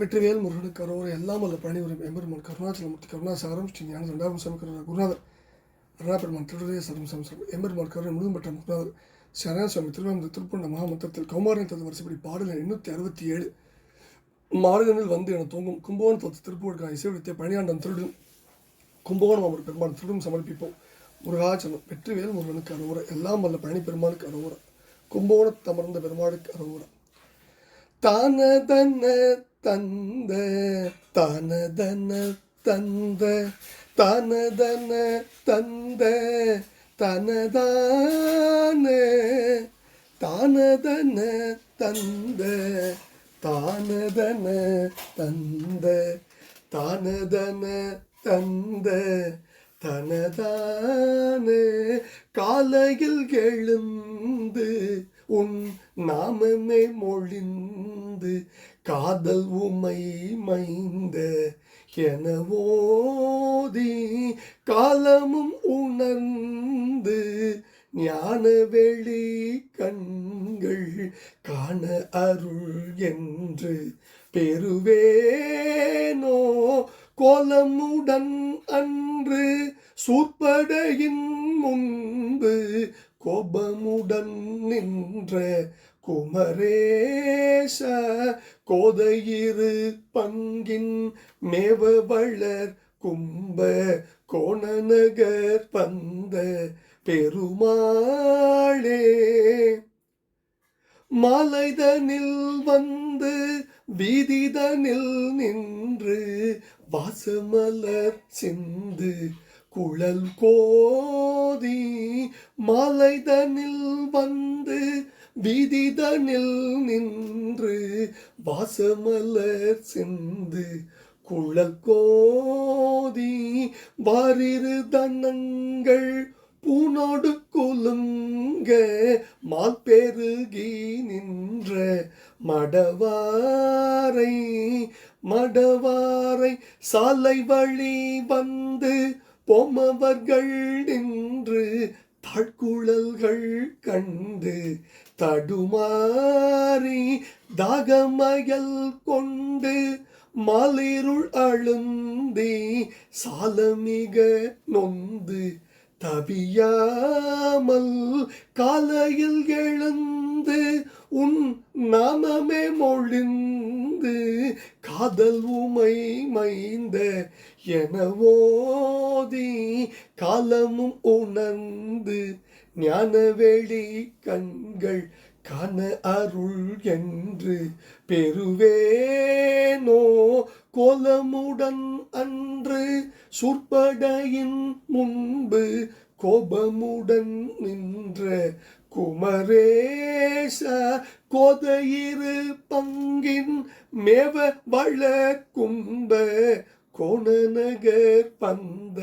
வெற்றிவேல் முருகனுக்கு அரோரை எல்லாம் அல்ல பணிவரும் எம்பெருமான் கருணாச்சலமூர்த்தி கருணாசாரம் ஸ்ரீ ஞான ரெண்டாயிரம் சாமி கருணா குருநாதர். அருணாபெருமான் திருடைய சரம் சம்சம் எம்பெருமான் கருணை முழுதும் பெற்ற குருநாதர் சரண சுவாமி திருவாமந்த திருப்பண்ண மகாமந்திரத்தில் கௌமாரன் தது வரிசைப்படி பாடல் எண்ணூற்றி அறுபத்தி ஏழு. மாறுதனில் வந்து என தூங்கும் கும்பகோணம் தொத்து திருப்பூருக்கான இசைவிடத்தை பணியாண்டம் திருடும் கும்பகோணம் அவர் பெருமான் திருடும் சமர்ப்பிப்போம். முருகாச்சலம் வெற்றிவேல் முருகனுக்கு அரோரை எல்லாம் வல்ல பழனி பெருமானுக்கு அரோரை கும்பகோணத்து அமர்ந்த பெருமாளுக்கு அரோரை. தானதன தந்த தானதன தந்த தனதன தந்த தனதான தானதன தந்த தானதன தந்த தானதன தந்த தனதானே. காலையில் எழுந்து உன் நாமமே மொழிந்து காதல் உமை மைந்த எனவோதி காலமும் உணர்ந்து ஞான வெளி கண்கள் காண அருள் என்று பெறுவேனோ. கோலமுடன் அன்று சூர்படையின் முன்பு கோபமுடன் நின்ற குமரேச கோதையிரு பங்கின் மேவ வளர் கும்ப கோணநகர் பந்த பெருமாளே. மாலைதனில் வந்து வீதிதனில் நின்று வாசமலர் சிந்து குழல் கோதி மலைதனில் வந்து விதிதனில் நின்று வாசமலர் சிந்து குழல் கோதி வாரிரு தனங்கள் பூனோடு குலுங்க மால்பெருகி நின்ற மடவாரை மடவாரை சாலை வழி வந்து பொமவர்கள் நின்று தாழ்குழல்கள் கண்டு தடுமாறி தாகமயல் கொண்டு மலிருள் அழுந்தி சாலமிக நொந்து தவியாமல் காலையில் எழுந்து உன் நாமமே மொழிந்து காதல் உமை மைந்த எனவோதி காலமும் உணர்ந்து ஞானவெளி கண்கள் கன அருள் என்று பெறுவேனோ? கோலமுடன் அன்று சுற்படையின் முன்பு கோபமுடன் நின்ற குமரேச கோதையிரு பங்கின் மேவ வள கும்ப கோணநகர் பந்த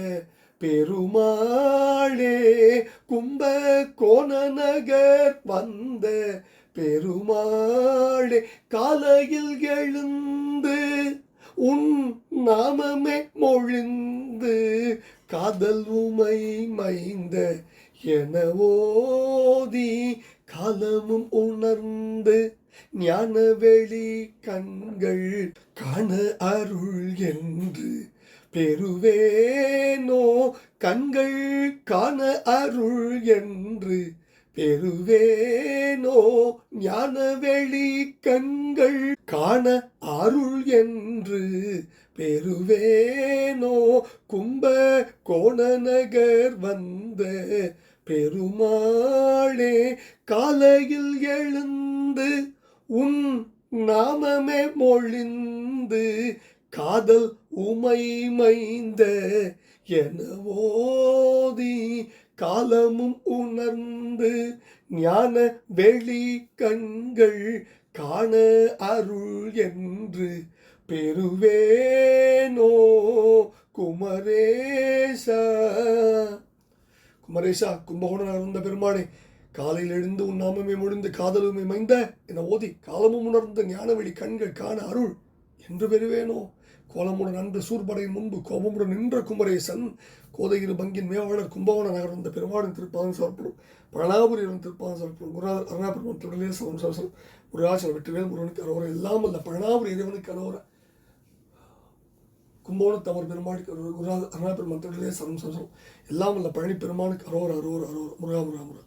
பெருமாளே கும்ப கோணநகர் வந்த பெருமாளே காலையில் எழுந்து உன் நாமமே மொழிந்து காதல் உமை மைந்த ஓதி காலமும் உணர்ந்து ஞானவெளி கண்கள் கண அருள் என்று பெறுவேனோ. கண்கள் காண அருள் என்று பெறுவேனோ. ஞானவெளி கண்கள் காண அருள் என்று பெறுவேனோ. கும்ப கோணநகர் வந்த பெருமாளே காலையில் எழுந்து உன் நாமமே மொழிந்து காதல் உமை மைந்த எனவோதி காலமும் உணர்ந்து ஞான வெளி கண்கள் காண அருள் என்று பெறுவேனோ குமரேசா. குமரேசா கும்பகோணம் இருந்த பெருமானே காலையில் எழுந்து உன் நாமமே முடிந்து காதலுமே மைந்த என ஓதி காலமும் உணர்ந்த ஞானவெளி கண்கள் காண அருள். என்று பெறுவேனோ? கோலமுடன் அன்று சூர்படையின் முன்பு கோபமுடன் நின்ற குமரேசன் கோதகிரி பங்கின் மேவாளர் கும்பகோண நகர் வந்த பெருமாளின் திருப்பாதம் சாப்பிடும் பழனாபுரியின் திருப்பாதம் சாப்பிடும் குரு அருணாபெருமான் திருடலே சலம் சலம் முருகாசலம் வெற்றிவேல் முருகனுக்கு அரோரை எல்லாம் அல்ல பழனாபுரி இறைவனுக்கு அரோரை கும்பகோணத்தவர் பெருமாளுக்கு அரோகரா, அருணா பெருமாள் திருவடிகளே சரம் சரம் எல்லாம் உள்ள பழனி பெருமானுக்கு அரோர் அரோர் அரோர். முருகா முருகா முருகா.